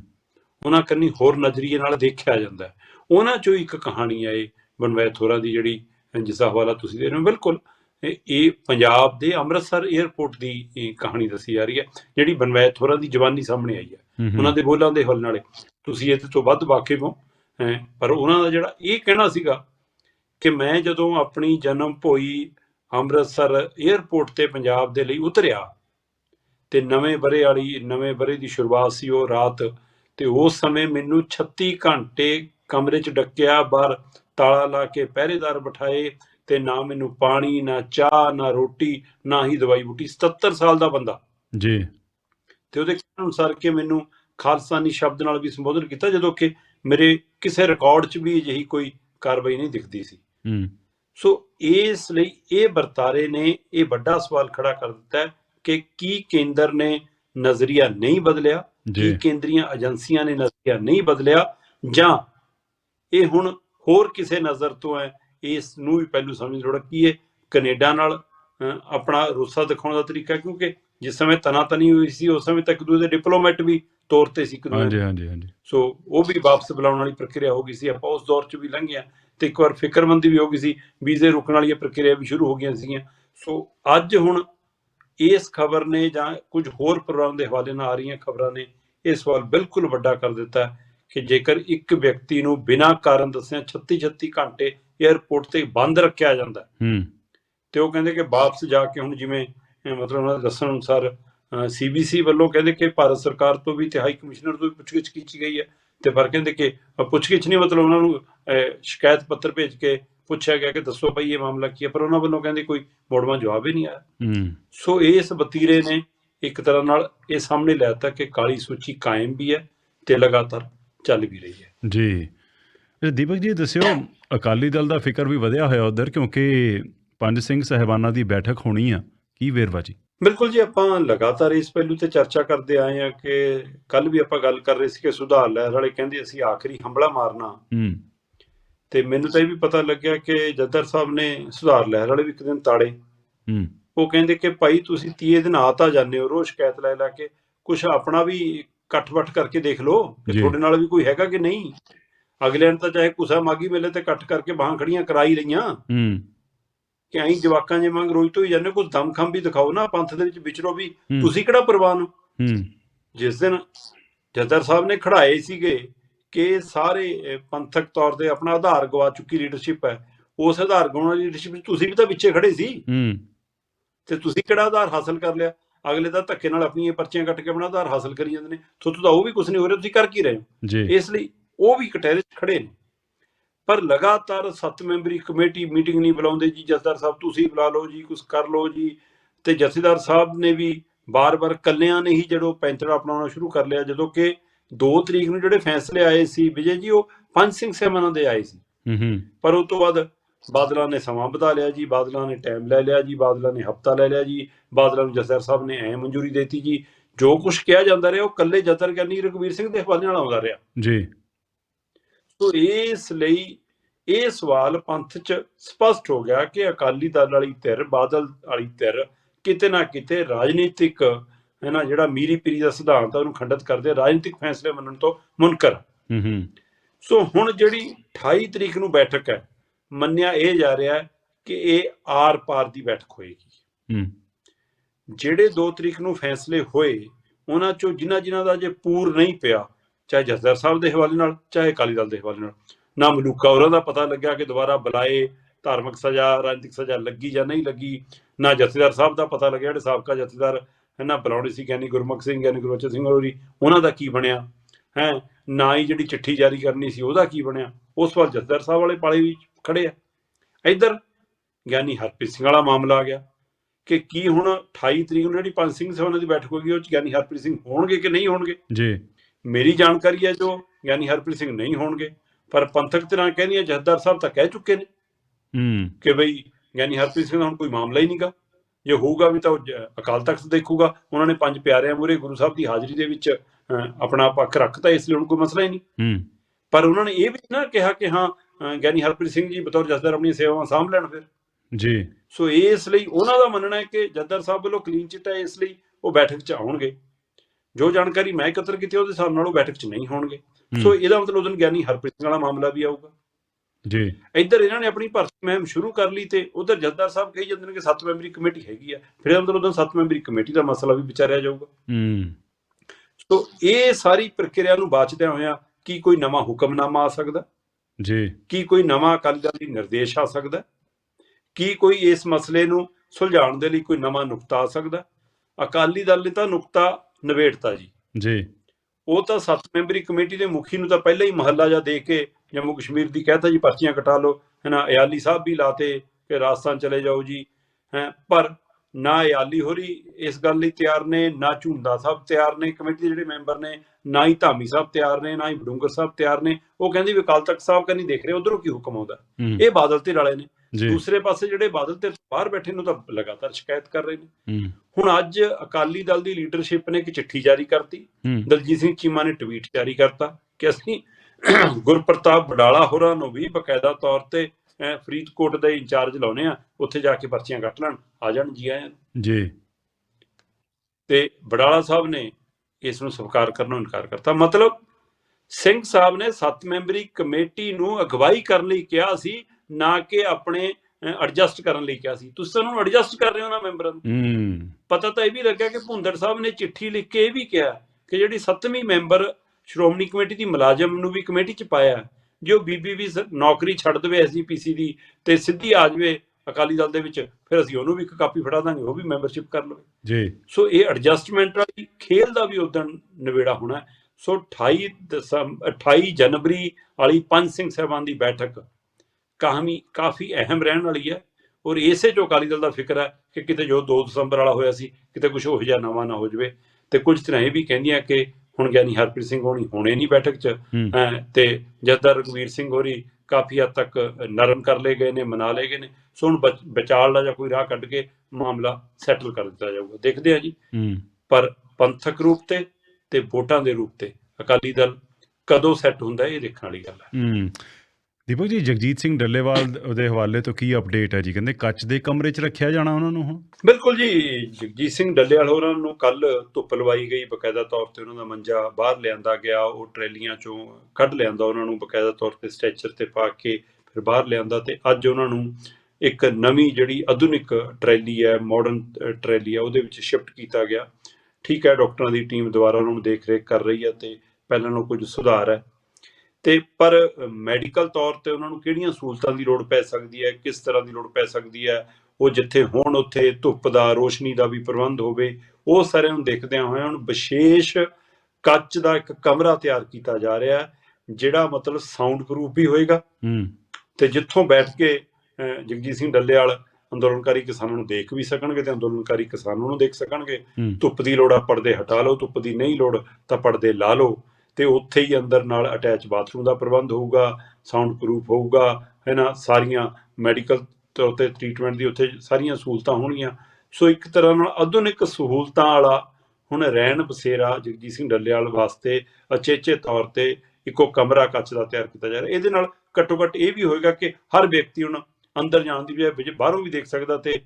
ਉਹਨਾਂ ਕੰਨੀ ਹੋਰ ਨਜ਼ਰੀਏ ਨਾਲ ਦੇਖਿਆ ਜਾਂਦਾ ਹੈ। ਉਹਨਾਂ ਚੋਂ ਇੱਕ ਕਹਾਣੀ ਹੈ ਇਹ ਬਨਵੈਤ ਹੋਰਾਂ ਦੀ ਜਿਹੜੀ ਜਿਸ ਹਵਾਲਾ ਤੁਸੀਂ ਦੇ ਰਹੇ ਹੋ। ਬਿਲਕੁਲ ਇਹ- ਪੰਜਾਬ ਦੇ ਅੰਮ੍ਰਿਤਸਰ 에ਅਰਪੋਰਟ ਦੀ ਕਹਾਣੀ ਦੱਸੀ ਜਾ ਰਹੀ ਹੈ ਜਿਹੜੀ ਬਨਵੈਤ ਹੋਰਾਂ ਦੀ ਜਵਾਨੀ ਸਾਹਮਣੇ ਆਈ ਹੈ। ਉਹਨਾਂ ਦੇ ਬੋਲਾਂ ਦੇ ਹੱਲ ਨਾਲੇ। ਤੁਸੀਂ ਇਹਦੇ ਤੋਂ ਵੱਧ ਵਾਕਿਫ ਹੋ ਹੈਂ, ਪਰ ਉਹਨਾਂ ਦਾ ਜਿਹੜਾ ਇਹ ਕਹਿਣਾ ਸੀਗਾ ਕਿ ਮੈਂ ਜਦੋਂ ਆਪਣੀ ਜਨਮ ਭੋਈ ਅੰਮ੍ਰਿਤਸਰ 에ਅਰਪੋਰਟ ਤੇ ਪੰਜਾਬ ਦੇ ਲਈ ਉਤਰਿਆ ਤੇ ਨਵੇਂ ਬਰੇ ਵਾਲੀ ਨਵੇਂ ਬਰੇ ਦੀ ਸ਼ੁਰੂਆਤ ਸੀ ਉਹ ਰਾਤ ਤੇ ਉਸ ਸਮੇਂ ਮੈਨੂੰ 36 ਘੰਟੇ ਕਮਰੇ 'ਚ ਡੱਕਿਆ ਬਾਹਰ ਤਾਲਾ ਲਾ ਕੇ ਪਹਿਰੇਦਾਰ ਬਿਠਾਏ ਤੇ ਨਾ ਮੈਨੂੰ ਪਾਣੀ ਨਾ ਚਾਹ ਨਾ ਰੋਟੀ ਨਾ ਹੀ ਦਵਾਈ ਬੂਟੀ। 77 ਸਾਲ ਦਾ ਬੰਦਾ। ਜੀ। ਤੇ ਉਹਦੇ ਕਹਿਣ ਅਨੁਸਾਰ ਕਿ ਮੈਨੂੰ ਖਾਲਸਾਨੀ ਸ਼ਬਦ ਨਾਲ ਵੀ ਸੰਬੋਧਨ ਕੀਤਾ ਜਦੋਂ ਕਿ ਮੇਰੇ ਕਿਸੇ ਰਿਕਾਰਡ 'ਚ ਵੀ ਅਜਿਹੀ ਕੋਈ ਕਾਰਵਾਈ ਨਹੀਂ ਦਿਖਦੀ ਸੀ। ਹੂੰ। ਸੋ ਇਸ ਲਈ ਇਹ ਵਰਤਾਰੇ ਨੇ ਇਹ ਵੱਡਾ ਸਵਾਲ ਖੜਾ ਕਰ ਦਿੱਤਾ ਕਿ ਕੀ ਕੇਂਦਰ ਨੇ ਨਜ਼ਰੀਆ ਨਹੀਂ ਬਦਲਿਆ? ਕੀ ਕੇਂਦਰੀਆਂ ਏਜੰਸੀਆਂ ਨੇ ਨਜ਼ਰੀਆ ਨਹੀਂ ਬਦਲਿਆ ਜਾਂ ਇਹ ਹੁਣ ਹੋਰ ਕਿਸੇ ਨਜ਼ਰ ਤੋਂ ਹੈ ਇਸ ਨੂੰ ਵੀ ਪਹਿਲੂ ਸਮਝ ਲੋੜ ਕੀ ਇਹ ਕੈਨੇਡਾ ਨਾਲ ਆਪਣਾ ਰੋਸਾ ਦਿਖਾਉਣ ਦਾ ਤਰੀਕਾ ਕਿਉਂਕਿ ਜਿਸ ਸਮੇਂ ਤਨਾਤਨੀ ਹੋਈ ਸੀ ਉਸ ਸਮੇਂ ਤੱਕ ਦੂਜੇ ਡਿਪਲੋਮੈਟ ਵੀ ਤੌਰ ਤੇ ਸੀ ਇੱਕ ਦੂਜੇ ਹਾਂਜੀ ਹਾਂਜੀ ਹਾਂਜੀ। ਸੋ ਉਹ ਵੀ ਵਾਪਸ ਬੁਲਾਉਣ ਵਾਲੀ ਪ੍ਰਕਿਰਿਆ ਹੋ ਗਈ ਸੀ ਆਪਾਂ ਉਸ ਦੌਰ 'ਚ ਵੀ ਲੰਘਿਆ ਤੇ ਇੱਕ ਵਾਰ ਫਿਕਰਮੰਦੀ ਵੀ ਹੋ ਗਈ ਸੀ ਵੀਜ਼ੇ ਰੁਕਣ ਵਾਲੀਆਂ ਪ੍ਰਕਿਰਿਆ ਵੀ ਸ਼ੁਰੂ ਹੋ ਗਈਆਂ ਸੀਗੀਆਂ। ਸੋ ਅੱਜ ਹੁਣ ਇਸ ਖਬਰ ਨੇ ਜਾਂ ਕੁਝ ਹੋਰ ਪ੍ਰੋਗਰਾਮ ਦੇ ਹਵਾਲੇ ਨਾਲ ਆ ਰਹੀਆਂ ਖਬਰਾਂ ਨੇ ਇਹ ਸਵਾਲ ਬਿਲਕੁਲ ਵੱਡਾ ਕਰ ਦਿੱਤਾ ਕਿ ਜੇਕਰ ਇੱਕ ਵਿਅਕਤੀ ਨੂੰ ਬਿਨਾਂ ਕਾਰਨ ਦੱਸਿਆ 36 36 ਘੰਟੇ 에ਅਰਪੋਰਟ ਤੇ ਬੰਦ ਰੱਖਿਆ ਜਾਂਦਾ ਹੈ, ਤੇ ਉਹ ਕਹਿੰਦੇ ਕਿ ਵਾਪਸ ਜਾ ਕੇ ਹੁਣ ਜਿਵੇਂ ਮਤਲਬ ਉਹਨਾਂ ਦੇ ਦੱਸਣ ਅਨੁਸਾਰ ਸੀਬੀਸੀ ਵੱਲੋਂ ਕਹਿੰਦੇ ਕਿ ਭਾਰਤ ਸਰਕਾਰ ਤੋਂ ਵੀ ਤੇ ਹਾਈ ਕਮਿਸ਼ਨਰ ਤੋਂ ਵੀ ਪੁੱਛਗਿੱਛ ਕੀਤੀ ਗਈ ਹੈ ਤੇ ਪਰ ਕਹਿੰਦੇ ਕਿ ਪੁੱਛਗਿੱਛ ਨਹੀਂ ਮਤਲਬ ਉਹਨਾਂ ਨੂੰ ਸ਼ਿਕਾਇਤ ਪੱਤਰ ਭੇਜ ਕੇ ਪੁੱਛਿਆ ਗਿਆ ਕਿ ਦੱਸੋ ਭਾਈ ਇਹ ਮਾਮਲਾ ਕੀ ਹੈ ਪਰ ਉਹਨਾਂ ਵੱਲੋਂ ਕਹਿੰਦੇ ਕੋਈ ਮੋੜਵਾਂ ਜਵਾਬ ਹੀ ਨਹੀਂ ਆਇਆ। ਸੋ ਇਸ ਵਤੀਰੇ ਨੇ ਇੱਕ ਤਰ੍ਹਾਂ ਨਾਲ ਇਹ ਸਾਹਮਣੇ ਲੈ ਦਿੱਤਾ ਕਿ ਕਾਲੀ ਸੂਚੀ ਕਾਇਮ ਵੀ ਹੈ ਤੇ ਲਗਾਤਾਰ ਚੱਲ ਵੀ ਰਹੀ ਹੈ। ਜੀ। ਦੀਪਕ ਜੀ ਦੱਸਿਓ ਅਕਾਲੀ ਦਲ ਦਾ ਫਿਕਰ ਵੀ ਵਧਿਆ ਹੋਇਆ ਉਧਰ ਕਿਉਂਕਿ ਪੰਜ ਸਿੰਘ ਸਹਿਬਾਨਾਂ ਦੀ ਬੈਠਕ ਹੋਣੀ ਆ। ਕੀ ਵੇਰਵਾ ਜੀ ਬਿਲਕੁਲ ਜੀ ਆਪਾਂ ਲਗਾਤਾਰ ਇਸ ਪਹਿਲੂ ਤੇ ਚਰਚਾ ਕਰਦੇ ਆਏ ਹਾਂ ਕਿ ਕੱਲ ਵੀ ਆਪਾਂ ਗੱਲ ਕਰ ਰਹੇ ਸੀ ਕਿ ਸੁਧਾਰ ਲਹਿਰ ਵਾਲੇ ਕਹਿੰਦੇ ਅਸੀਂ ਆਖਰੀ ਹੰਬਲਾ ਮਾਰਨਾ ਹੂੰ। ਤੇ ਮੈਨੂੰ ਤਾਂ ਇਹ ਵੀ ਪਤਾ ਲੱਗਿਆ ਕਿ ਜੱਦਰ ਸਾਹਿਬ ਨੇ ਸੁਧਾਰ ਲਹਿਰ ਵਾਲੇ ਵੀ ਇੱਕ ਦਿਨ ਤਾੜੇ। ਹੂੰ। ਉਹ ਕਹਿੰਦੇ ਕਿ ਭਾਈ ਤੁਸੀਂ ਤੀਏ ਦਿਨ ਆ ਤਾਂ ਜਾਂਦੇ ਹੋ ਰੋਜ਼ ਸ਼ਿਕਾਇਤ ਲੈ ਲੈ ਕੇ। ਕੁਝ ਆਪਣਾ ਵੀ ਇਕੱਠ-ਵੱਠ ਕਰਕੇ ਦੇਖ ਲਓ ਕਿ। ਤੁਹਾਡੇ ਨਾਲ ਵੀ ਕੋਈ ਹੈਗਾ ਕਿ ਨਹੀਂ? ਅਗਲੇ ਨੇ ਤਾਂ ਚਾਹੇ ਕੁਸਾ ਮਾਗੀ ਮੇਲੇ ਤੇ ਇਕੱਠ ਕਰਕੇ ਬਾਹਾਂ ਖੜੀਆਂ ਕਰਾਈ ਰਹੀਆਂ। ਹੂੰ। ਕਿ ਐਂ ਜਵਾਕਾਂ ਜੇ ਮੰਗ ਰੋਜ਼ ਤੋਂ ਹੀ ਜਾਂਦੇ ਕੁਝ ਦਮਖਮ ਵੀ ਦਿਖਾਓ ਨਾ ਪੰਥ ਦੇ ਵਿੱਚ ਵਿਚਰੋ ਵੀ ਤੁਸੀਂ ਕਿਹੜਾ ਪ੍ਰਵਾਨ ਹੋ? ਹੂੰ। ਜਿਸ ਦਿਨ ਜੱਦਰ ਸਾਹਿਬ ਨੇ ਖੜਾਏ ਸੀਗੇ ਕਿ ਸਾਰੇ ਪੰਥਕ ਤੌਰ ਤੇ ਆਪਣਾ ਆਧਾਰ ਗਵਾ ਚੁੱਕੀ ਲੀਡਰਸ਼ਿਪ ਹੈ। ਉਸ ਆਧਾਰ ਗਵਾਉਣ ਲੀਡਰਸ਼ਿਪ ਤੁਸੀਂ ਵੀ ਤਾਂ ਪਿੱਛੇ ਖੜੇ ਸੀ। ਹੂੰ। ਤੇ ਤੁਸੀਂ ਕਿਹੜਾ ਆਧਾਰ ਹਾਸਲ ਕਰ ਲਿਆ? ਅਗਲੇ ਤਾਂ ਧੱਕੇ ਨਾਲ ਆਪਣੀਆਂ ਪਰਚੀਆਂ ਕੱਟ ਕੇ ਆਪਣਾ ਆਧਾਰ ਹਾਸਲ ਕਰੀ ਜਾਂਦੇ ਨੇ। ਤੁਹਾਨੂੰ ਤਾਂ ਉਹ ਵੀ ਕੁਝ ਨਹੀਂ ਹੋ ਰਿਹਾ ਤੁਸੀਂ ਕਰ ਕੀ ਰਹੇ ਹੋ? ਇਸ ਲਈ ਉਹ ਵੀ ਕਟਹਿਰੇ 'ਚ ਖੜੇ ਨੇ। ਪਰ ਲਗਾਤਾਰ ਸੱਤ ਮੈਂਬਰੀ ਕਮੇਟੀ ਮੀਟਿੰਗ ਨਹੀਂ ਬੁਲਾਉਂਦੇ ਜੀ। ਜਥੇਦਾਰ ਸਾਹਿਬ ਤੁਸੀਂ ਬੁਲਾ ਲਓ ਜੀ ਕੁਝ ਕਰ ਲਓ ਜੀ। ਤੇ ਜਥੇਦਾਰ ਸਾਹਿਬ ਨੇ ਵੀ ਬਾਰ-ਬਾਰ ਕੱਲਿਆਂ ਨੇ ਹੀ ਜਦੋਂ ਪੈਂਤੜਾ ਅਪਣਾਉਣਾ ਸ਼ੁਰੂ ਕਰ ਲਿਆ। ਜਦੋਂ ਕਿ 2 ਤਰੀਕ ਨੂੰ ਜਿਹੜੇ ਫੈਸਲੇ ਆਏ ਸੀ ਵਿਜੇ ਜੀ ਉਹ ਪੰਜ ਸਿੰਘ ਸਹਿਬਾਨਾਂ ਦੇ ਆਏ ਸੀ। ਹੂੰ ਹੂੰ। ਪਰ ਉਸ ਤੋਂ ਬਾਅਦ ਬਾਦਲਾਂ ਨੇ ਸਮਾਂ ਵਧਾ ਲਿਆ ਜੀ ਬਾਦਲਾਂ ਨੇ ਟਾਈਮ ਲੈ ਲਿਆ ਜੀ ਬਾਦਲਾਂ ਨੇ ਹਫਤਾ ਲੈ ਲਿਆ ਜੀ ਬਾਦਲਾਂ ਨੂੰ ਜਸਰ ਸਾਹਿਬ ਨੇ ਐ ਮਨਜ਼ੂਰੀ ਦਿੱਤੀ ਜੀ ਜੋ ਕੁਝ ਕਿਹਾ ਜਾਂਦਾ ਰਿਹਾ ਉਹ ਕੱਲੇ ਜਤਰ ਗਿਆਨੀ ਰਘਵੀਰ ਸਿੰਘ ਦੇ ਹਵਾਲੇ ਨਾਲ ਆਉਂਦਾ ਰਿਹਾ। ਜੀ। ਸੋ ਇਸ ਲਈ ਇਹ ਸਵਾਲ ਪੰਥ 'ਚ ਸਪਸ਼ਟ ਹੋ ਗਿਆ ਕਿ ਅਕਾਲੀ ਦਲ ਵਾਲੀ ਧਿਰ ਬਾਦਲ ਵਾਲੀ ਧਿਰ ਕਿਤੇ ਨਾ ਕਿਤੇ ਰਾਜਨੀਤਿਕ ਹੈ ਨਾ ਜਿਹੜਾ ਮੀਰੀ ਪੀਰੀ ਦਾ ਸਿਧਾਂਤ ਆ ਉਹਨੂੰ ਖੰਡਿਤ ਕਰਦੇ ਰਾਜਨੀਤਿਕ ਫੈਸਲੇ ਮੰਨਣ ਤੋਂ ਮੁਨਕਰ। ਹੂੰ ਹੂੰ। ਸੋ ਹੁਣ ਜਿਹੜੀ 28 ਤਰੀਕ ਨੂੰ ਬੈਠਕ ਹੈ ਮੰਨਿਆ ਇਹ ਜਾ ਰਿਹਾ ਹੈ ਕਿ ਇਹ ਆਰ ਪਾਰ ਦੀ ਬੈਠਕ ਹੋਏਗੀ। ਹੂੰ। ਜਿਹੜੇ 2 ਤਰੀਕ ਨੂੰ ਫੈਸਲੇ ਹੋਏ ਉਹਨਾਂ ਚੋਂ ਜਿਨ੍ਹਾਂ ਜਿਨ੍ਹਾਂ ਦਾ ਜੇ ਪੂਰ ਨਹੀਂ ਪਿਆ ਚਾਹੇ ਜਸਦਰ ਸਾਹਿਬ ਦੇ ਹਵਾਲੇ ਨਾਲ ਚਾਹੇ ਅਕਾਲੀ ਦਲ ਦੇ ਹਵਾਲੇ ਨਾਲ ਨਾ ਮਲੂਕਾ ਉਹਨਾਂ ਦਾ ਪਤਾ ਲੱਗਿਆ ਕਿ ਦੁਬਾਰਾ ਬੁਲਾਏ ਧਾਰਮਿਕ ਸਜ਼ਾ ਰਾਜਨੀਤਿਕ ਸਜ਼ਾ ਲੱਗੀ ਜਾਂ ਨਹੀਂ ਲੱਗੀ ਨਾ ਜਥੇਦਾਰ ਸਾਹਿਬ ਦਾ ਪਤਾ ਲੱਗਿਆ ਜਿਹੜੇ ਸਾਬਕਾ ਜਥੇਦਾਰ ਹੈ ਨਾ ਬੁਲਾਉਣੇ ਸੀ ਗਿਆਨੀ ਗੁਰਮੁਖ ਸਿੰਘ ਗਿਆਨੀ ਗੁਰਬਚਨ ਸਿੰਘ ਹੋਰੀ ਉਹਨਾਂ ਦਾ ਕੀ ਬਣਿਆ? ਹੈ ਨਾ ਹੀ ਜਿਹੜੀ ਚਿੱਠੀ ਜਾਰੀ ਕਰਨੀ ਸੀ ਉਹਦਾ ਕੀ ਬਣਿਆ? ਉਸ ਵਾਰ ਜਥੇਦਾਰ ਸਾਹਿਬ ਵਾਲੇ ਪਾਲੇ ਵੀ ਖੜੇ ਆ। ਇੱਧਰ ਗਿਆਨੀ ਹਰਪ੍ਰੀਤ ਸਿੰਘ ਵਾਲਾ ਮਾਮਲਾ ਆ ਗਿਆ ਕਿ ਕੀ ਹੁਣ 28 ਤਰੀਕ ਨੂੰ ਜਿਹੜੀ ਪੰਜ ਸਿੰਘ ਸਭਾ ਦੀ ਬੈਠਕ ਹੋਗੀ ਉਹ ਚ ਗਿਆਨੀ ਹਰਪ੍ਰੀਤ ਸਿੰਘ ਹੋਣਗੇ ਕਿ ਨਹੀਂ ਹੋਣਗੇ? ਜੀ। ਮੇਰੀ ਜਾਣਕਾਰੀ ਹੈ ਜੋ ਗਿਆਨੀ ਹਰਪ੍ਰੀਤ ਸਿੰਘ ਨਹੀਂ ਹੋਣਗੇ ਪਰ ਪੰਥਕ ਤਰ੍ਹਾਂ ਕਹਿੰਦੀਆਂ ਜਥੇਦਾਰ ਸਾਹਿਬ ਤਾਂ ਕਹਿ ਚੁੱਕੇ ਨੇ ਹੂੰ। ਕਿ ਬਈ ਗਿਆਨੀ ਹਰਪ੍ਰੀਤ ਸਿੰਘ ਦਾ ਹੁਣ ਕੋਈ ਮਾਮਲਾ ਹੀ ਨਹੀਂਗਾ ਜੇ ਹੋਊਗਾ ਵੀ ਤਾਂ ਅਕਾਲ ਤਖਤ ਦੇਖੂਗਾ। ਉਹਨਾਂ ਨੇ ਪੰਜ ਪਿਆਰਿਆਂ ਮੂਹਰੇ ਗੁਰੂ ਸਾਹਿਬ ਦੀ ਹਾਜ਼ਰੀ ਦੇ ਵਿੱਚ ਆਪਣਾ ਪੱਖ ਰੱਖਤਾ ਇਸ ਲਈ ਹੁਣ ਕੋਈ ਮਸਲਾ ਹੀ ਨਹੀਂ। ਪਰ ਉਹਨਾਂ ਨੇ ਇਹ ਵੀ ਨਾ ਕਿਹਾ ਕਿ ਹਾਂ ਗਿਆਨੀ ਹਰਪ੍ਰੀਤ ਸਿੰਘ ਜੀ ਬਤੌਰ ਜਥੇਦਾਰ ਆਪਣੀਆਂ ਸੇਵਾਵਾਂ ਸਾਂਭ ਲੈਣ ਫਿਰ। ਜੀ। ਸੋ ਇਸ ਲਈ ਉਹਨਾਂ ਦਾ ਮੰਨਣਾ ਹੈ ਕਿ ਜੱਦਰ ਸਾਹਿਬ ਵੱਲੋਂ ਕਲੀਨ ਚਿੱਟ ਹੈ ਇਸ ਲਈ ਉਹ ਬੈਠਕ 'ਚ ਆਉਣਗੇ। ਜੋ ਜਾਣਕਾਰੀ ਮੈਂ ਇਕੱਤਰ ਕੀਤੀ ਉਹਦੇ ਹਿਸਾਬ ਨਾਲ ਉਹ ਬੈਠਕ 'ਚ ਨਹੀਂ ਹੋਣਗੇ। ਸੋ ਇਹਦਾ ਮਤਲਬ ਉਦੋਂ ਗਿਆਨੀ ਹਰਪ੍ਰੀਤ ਸਿੰਘ ਵਾਲਾ ਮਾਮਲਾ ਵੀ ਆਊਗਾ। ਜੀ। ਇੱਧਰ ਇਹਨਾਂ ਨੇ ਆਪਣੀ ਭਰਤੀ ਮੁਹਿੰਮ ਸ਼ੁਰੂ ਕਰ ਲਈ ਤੇ ਉਧਰ ਜੱਦਰ ਸਾਹਿਬ ਕਹੀ ਜਾਂਦੇ ਨੇ ਕਿ ਸੱਤ ਮੈਂਬਰੀ ਕਮੇਟੀ ਹੈਗੀ ਆ। ਫਿਰ ਮਤਲਬ ਉਦੋਂ ਸੱਤ ਮੈਂਬਰੀ ਕਮੇਟੀ ਦਾ ਮਸਲਾ ਵੀ ਵਿਚਾਰਿਆ ਜਾਊਗਾ। ਹੂੰ। ਸੋ ਇਹ ਸਾਰੀ ਪ੍ਰਕਿਰਿਆ ਨੂੰ ਬਾਚਦਿਆਂ ਹੋਇਆਂ ਕੀ ਕੋਈ ਨਵਾਂ ਹੁਕਮਨਾਮਾ ਆ ਸਕਦਾ? ਜੀ। ਕੀ ਕੋਈ ਨਵਾਂ ਅਕਾਲੀ ਦਲ ਦੀ ਨਿਰਦੇਸ਼ ਆ ਸਕਦਾ? ਕੀ ਕੋਈ ਇਸ ਮਸਲੇ ਨੂੰ ਸੁਲਝਾਉਣ ਦੇ ਲਈ ਕੋਈ ਨਵਾਂ ਨੁਕਤਾ ਆ ਸਕਦਾ? ਅਕਾਲੀ ਦਲ ਨੇ ਤਾਂ ਨੁਕਤਾ ਨਿਬੇੜਤਾ ਜੀ। ਜੀ। ਉਹ ਤਾਂ ਸੱਤ ਮੈਂਬਰੀ ਕਮੇਟੀ ਦੇ ਮੁਖੀ ਨੂੰ ਤਾਂ ਪਹਿਲਾਂ ਹੀ ਮਹੱਲਾ ਜਾ ਦੇ ਕੇ ਜੰਮੂ ਕਸ਼ਮੀਰ ਦੀ ਕਹਿਤਾ ਜੀ ਪਰਚੀਆਂ ਕਟਾ ਲਓ ਹੈਨਾ ਇਆਲੀ ਸਾਹਿਬ ਵੀ ਲਾਤੇ ਕਿ ਰਾਜਸਥਾਨ ਚਲੇ ਜਾਓ ਜੀ ਹੈ ਪਰ ਨਾ ਇਆਲੀ ਹੋਰੀ ਇਸ ਗੱਲ ਲਈ ਤਿਆਰ ਨੇ ਨਾ ਝੁੰਦਾ ਸਾਹਿਬ ਤਿਆਰ ਨੇ ਕਮੇਟੀ ਦੇ ਜਿਹੜੇ ਮੈਂਬਰ ਨੇ ਨਾ ਹੀ ਧਾਮੀ ਸਾਹਿਬ ਤਿਆਰ ਨੇ ਨਾ ਹੀ ਬਡੂੰਗਰ ਸਾਹਿਬ ਤਿਆਰ ਨੇ ਉਹ ਕਹਿੰਦੇ ਵੀ ਅਕਾਲ ਤਖਤ ਸਾਹਿਬ ਕੰਨੀ ਦੇਖ ਰਹੇ ਉਧਰੋਂ ਕੀ ਹੁਕਮ ਆਉਂਦਾ। ਇਹ ਬਾਦਲ ਧਿਰ ਵਾਲੇ ਨੇ। ਦੂਸਰੇ ਪਾਸੇ ਜਿਹੜੇ ਬਾਦਲ ਤੋਂ ਬਾਹਰ ਬੈਠੇ ਨੂੰ ਤਾਂ ਲਗਾਤਾਰ ਸ਼ਿਕਾਇਤ ਕਰ ਰਹੇ ਨੇ। ਹੁਣ ਅੱਜ ਅਕਾਲੀ ਦਲ ਦੀ ਲੀਡਰਸ਼ਿਪ ਨੇ ਇੱਕ ਚਿੱਠੀ ਜਾਰੀ ਕਰਤੀ। ਦਲਜੀਤ ਸਿੰਘ ਚੀਮਾ ਨੇ ਟਵੀਟ ਜਾਰੀ ਕਰਤਾ ਕਿ ਅਸੀਂ ਗੁਰਪ੍ਰਤਾਪ ਬਡਾਲਾ ਹੋਰਾਂ ਨੂੰ ਵੀ ਬਕਾਇਦਾ ਤੌਰ ਤੇ ਫਰੀਦਕੋਟ ਦੇ ਇੰਚਾਰਜ ਲਾਉਨੇ ਆ ਉੱਥੇ ਜਾ ਕੇ ਪਰਚੀਆਂ ਕੱਟ ਲੈਣ। ਆ ਜਾਣ ਜੀ ਆਇਆਂ ਨੂੰ। ਜੀ। ਤੇ ਬਡਾਲਾ ਸਾਹਿਬ ਨੇ ਇਸ ਨੂੰ ਸਵੀਕਾਰ ਕਰਨੋਂ ਇਨਕਾਰ ਕਰਤਾ। ਮਤਲਬ ਸਿੰਘ ਸਾਹਿਬ ਨੇ ਸੱਤ ਮੈਂਬਰੀ ਕਮੇਟੀ ਨੂੰ ਅਗਵਾਈ ਕਰਨ ਲਈ ਕਿਹਾ ਸੀ ਨਾ ਕਿ ਆਪਣੇ ਐਡਜਸਟ ਕਰਨ ਲਈ ਕਿਹਾ ਸੀ। ਤੁਸੀਂ ਉਹਨੂੰ ਐਡਜਸਟ ਕਰ ਰਹੇ ਹੋ ਨਾ ਮੈਂਬਰਾਂ ਨੂੰ। ਪਤਾ ਤਾਂ ਇਹ ਵੀ ਲੱਗਿਆ ਕਿ ਭੁੰਦੜ ਸਾਹਿਬ ਨੇ ਚਿੱਠੀ ਲਿਖ ਕੇ ਇਹ ਵੀ ਕਿਹਾ ਕਿ ਜਿਹੜੀ ਸੱਤਵੀਂ ਮੈਂਬਰ ਸ਼੍ਰੋਮਣੀ ਕਮੇਟੀ ਦੀ ਮੁਲਾਜ਼ਮ ਨੂੰ ਵੀ ਕਮੇਟੀ 'ਚ ਪਾਇਆ ਜੋ ਬੀਬੀ ਵੀ ਨੌਕਰੀ ਛੱਡ ਦੇਵੇ ਐਸਜੀਪੀਸੀ ਦੀ ਤੇ ਸਿੱਧੀ ਆ ਜਾਵੇ ਅਕਾਲੀ ਦਲ ਦੇ ਵਿੱਚ ਫਿਰ ਅਸੀਂ ਉਹਨੂੰ ਵੀ ਇੱਕ ਕਾਪੀ ਫੜਾ ਦਾਂਗੇ ਉਹ ਵੀ ਮੈਂਬਰਸ਼ਿਪ ਕਰ ਲਵੇ। ਜੀ। ਸੋ ਇਹ ਐਡਜਸਟਮੈਂਟ ਵਾਲੀ ਖੇਲ ਦਾ ਵੀ ਉਦੋਂ ਨਿਬੇੜਾ ਹੋਣਾ। ਸੋ 28 ਦਸੰਬਰ 28 ਜਨਵਰੀ ਵਾਲੀ ਪੰਜ ਸਿੰਘ ਸਾਹਿਬਾਨ ਦੀ ਬੈਠਕ ਕਾਫੀ ਕਾਫੀ ਅਹਿਮ ਰਹਿਣ ਵਾਲੀ ਹੈ ਔਰ ਇਸੇ ਜੋ ਅਕਾਲੀ ਦਲ ਦਾ ਫਿਕਰ ਹੈ ਕਿ ਕਿਤੇ ਜੋ 2 ਦਸੰਬਰ ਵਾਲਾ ਹੋਇਆ ਸੀ ਕਿਤੇ ਕੁਝ ਹੋ ਜਾ ਨਵਾਂ ਨਾ ਹੋ ਜਾਵੇ ਤੇ ਕੁਝ ਤਰ੍ਹਾਂ ਇਹ ਵੀ ਕਹਿੰਦੀਆਂ ਕਿ ਹੁਣ ਗਿਆਨੀ ਹਰਪ੍ਰੀਤ ਸਿੰਘ ਹੋਣੀ ਹੋਣੇ ਨਹੀਂ ਬੈਠਕ 'ਚ ਤੇ ਜੱਦਰ ਰਘਵੀਰ ਸਿੰਘ ਹੋਰੀ ਕਾਫੀ ਹੱਦ ਤੱਕ ਨਰਮ ਕਰ ਲਏ ਗਏ ਨੇ ਮਨਾ ਲਏ ਗਏ ਨੇ। ਸੋ ਹੁਣ ਵਿਚਾਲ ਦਾ ਜਾਂ ਕੋਈ ਰਾਹ ਕੱਢ ਕੇ ਮਾਮਲਾ ਸੈਟਲ ਕਰ ਦਿੱਤਾ ਜਾਊਗਾ। ਦੇਖਦੇ ਆ ਜੀ। ਪਰ ਪੰਥਕ ਰੂਪ ਤੇ ਤੇ ਵੋਟਾਂ ਦੇ ਰੂਪ ਤੇ ਅਕਾਲੀ ਦਲ ਕਦੋਂ ਸੈੱਟ ਹੁੰਦਾ ਇਹ ਦੇਖਣ ਵਾਲੀ ਗੱਲ ਹੈ। ਹੂੰ। ਦੀਪਕ ਜੀ, ਜਗਜੀਤ ਸਿੰਘ ਡੱਲੇਵਾਲ ਦੇ ਹਵਾਲੇ ਤੋਂ ਕੀ ਅਪਡੇਟ ਹੈ ਜੀ? ਕਹਿੰਦੇ ਕੱਚ ਦੇ ਕਮਰੇ 'ਚ ਰੱਖਿਆ ਜਾਣਾ ਉਹਨਾਂ ਨੂੰ ਹੁਣ? ਬਿਲਕੁਲ ਜੀ, ਜਗਜੀਤ ਸਿੰਘ ਡੱਲੇਵਾਲ ਹੋਰਾਂ ਨੂੰ ਕੱਲ ਧੁੱਪ ਲਵਾਈ ਗਈ, ਬਕਾਇਦਾ ਤੌਰ ਤੇ ਉਹਨਾਂ ਦਾ ਮੰਜਾ ਬਾਹਰ ਲਿਆਂਦਾ ਗਿਆ, ਉਹ ਟਰੈਲੀਆਂ ਚੋਂ ਕੱਢ ਲਿਆਂਦਾ, ਉਹਨਾਂ ਨੂੰ ਬਕਾਇਦਾ ਤੌਰ ਤੇ ਸਟ੍ਰੈਚਰ ਤੇ ਪਾ ਕੇ ਫਿਰ ਬਾਹਰ ਲਿਆਂਦਾ ਤੇ ਅੱਜ ਉਹਨਾਂ ਨੂੰ ਇੱਕ ਨਵੀਂ ਜਿਹੜੀ ਆਧੁਨਿਕ ਟਰੈਲੀ ਹੈ ਮਾਡਰਨ ਟਰੈਲੀ ਹੈ, ਉਹਦੇ ਵਿੱਚ ਸ਼ਿਫਟ ਕੀਤਾ ਗਿਆ। ਠੀਕ ਹੈ, ਡਾਕਟਰਾਂ ਦੀ ਟੀਮ ਦੁਬਾਰਾ ਉਹਨਾਂ ਨੂੰ ਦੇਖ ਰੇਖ ਕਰ ਰਹੀ ਹੈ ਤੇ ਪਹਿਲਾਂ ਨਾਲੋਂ ਕੁਝ ਸੁਧਾਰ ਹੈ। ਤੇ ਪਰ ਮੈਡੀਕਲ ਤੌਰ ਤੇ ਉਹਨਾਂ ਨੂੰ ਕਿਹੜੀਆਂ ਸਹੂਲਤਾਂ ਦੀ ਲੋੜ ਪੈ ਸਕਦੀ ਹੈ? ਕਿਸ ਤਰ੍ਹਾਂ ਦੀ ਲੋੜ ਪੈ ਸਕਦੀ ਹੈ? ਉਹ ਜਿੱਥੇ ਹੋਣ ਉੱਥੇ ਧੁੱਪ ਦਾ ਰੋਸ਼ਨੀ ਦਾ ਵੀ ਪ੍ਰਬੰਧ ਹੋਵੇ ਉਹ ਸਾਰਿਆਂ ਨੂੰ ਦੇਖਦਿਆਂ ਹੋਇਆਂ ਹੁਣ ਵਿਸ਼ੇਸ਼ ਕੱਚ ਦਾ ਇੱਕ ਕਮਰਾ ਤਿਆਰ ਕੀਤਾ ਜਾ ਰਿਹਾ ਹੈ ਜਿਹੜਾ ਮਤਲਬ ਸਾਊਂਡ ਪ੍ਰੂਫ ਵੀ ਹੋਏਗਾ। ਹੂੰ। ਤੇ ਜਿੱਥੋਂ ਬੈਠ ਕੇ ਜਗਜੀਤ ਸਿੰਘ ਡੱਲੇਵਾਲ ਅੰਦੋਲਨਕਾਰੀ ਕਿਸਾਨਾਂ ਨੂੰ ਦੇਖ ਵੀ ਸਕਣਗੇ ਤੇ ਅੰਦੋਲਨਕਾਰੀ ਕਿਸਾਨਾਂ ਨੂੰ ਦੇਖ ਸਕਣਗੇ। ਧੁੱਪ ਦੀ ਲੋੜ ਆ ਪਰਦੇ ਹਟਾ ਲਓ ਧੁੱਪ ਦੀ ਨਹੀਂ ਲੋੜ ਤਾਂ ਪਰਦੇ ਲਾ ਲਓ। ਤੇ ਉੱਥੇ ਹੀ ਅੰਦਰ ਨਾਲ ਅਟੈਚ ਬਾਥਰੂਮ ਦਾ ਪ੍ਰਬੰਧ ਹੋਊਗਾ ਸਾਊਂਡ ਪ੍ਰੂਫ ਹੋਊਗਾ ਹੈ ਨਾ ਸਾਰੀਆਂ ਮੈਡੀਕਲ ਤੌਰ ਤੇ ਟ੍ਰੀਟਮੈਂਟ ਦੀ ਉੱਥੇ ਸਾਰੀਆਂ ਸਹੂਲਤਾਂ ਹੋਣਗੀਆਂ। ਸੋ ਇੱਕ ਤਰ੍ਹਾਂ ਨਾਲ ਆਧੁਨਿਕ ਸਹੂਲਤਾਂ ਵਾਲਾ ਹੁਣ ਰਹਿਣ ਬਸੇਰਾ ਜਗਜੀਤ ਸਿੰਘ ਡੱਲੇਵਾਲ ਵਾਸਤੇ ਅਚੇਚੇ ਤੌਰ ਤੇ ਇੱਕੋ ਕਮਰਾ ਕੱਚ ਦਾ ਤਿਆਰ ਕੀਤਾ ਜਾ ਰਿਹਾ। ਇਹਦੇ ਨਾਲ ਘੱਟੋ ਘੱਟ ਇਹ ਵੀ ਹੋਏਗਾ ਕਿ ਹਰ ਵਿਅਕਤੀ ਹੁਣ ਅੰਦਰ ਜਾਣ ਦੀ ਬਜਾਏ ਬਾਹਰੋਂ ਵੀ ਦੇਖ ਸਕਦਾ ਤੇ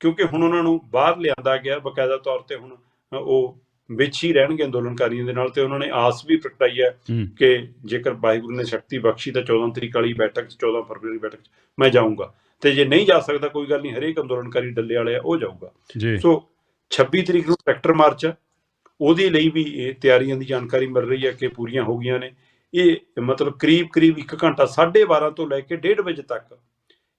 ਕਿਉਂਕਿ ਹੁਣ ਉਹਨਾਂ ਨੂੰ ਬਾਹਰ ਲਿਆਂਦਾ ਗਿਆ ਬਕਾਇਦਾ ਤੌਰ ਤੇ ਹੁਣ ਉਹ ਵਿੱਚ ਹੀ ਰਹਿਣਗੇ ਅੰਦੋਲਨਕਾਰੀਆਂ ਦੇ ਨਾਲ ਤੇ ਉਹਨਾਂ ਨੇ ਆਸ ਵੀ ਪ੍ਰਗਟਾਈ ਹੈ ਕਿ ਜੇਕਰ ਵਾਹਿਗੁਰੂ ਨੇ ਸ਼ਕਤੀ ਬਖਸ਼ੀ ਤਾਂ 14 ਤਰੀਕ ਵਾਲੀ ਬੈਠਕ 'ਚ 14 ਫਰਵਰੀ ਵਾਲੀ ਬੈਠਕ 'ਚ ਮੈਂ ਜਾਊਂਗਾ। ਤੇ ਜੇ ਨਹੀਂ ਜਾ ਸਕਦਾ ਕੋਈ ਗੱਲ ਨਹੀਂ ਹਰੇਕ ਅੰਦੋਲਨਕਾਰੀ ਡੱਲੇ ਵਾਲੇ ਆ ਉਹ ਜਾਊਗਾ। ਸੋ 26 ਤਰੀਕ ਨੂੰ ਟਰੈਕਟਰ ਮਾਰਚ ਹੈ ਉਹਦੇ ਲਈ ਵੀ ਇਹ ਤਿਆਰੀਆਂ ਦੀ ਜਾਣਕਾਰੀ ਮਿਲ ਰਹੀ ਹੈ ਕਿ ਪੂਰੀਆਂ ਹੋ ਗਈਆਂ ਨੇ। ਇਹ ਮਤਲਬ ਕਰੀਬ ਕਰੀਬ 1 ਘੰਟਾ 12:30 ਤੋਂ ਲੈ ਕੇ 1:30 ਵਜੇ ਤੱਕ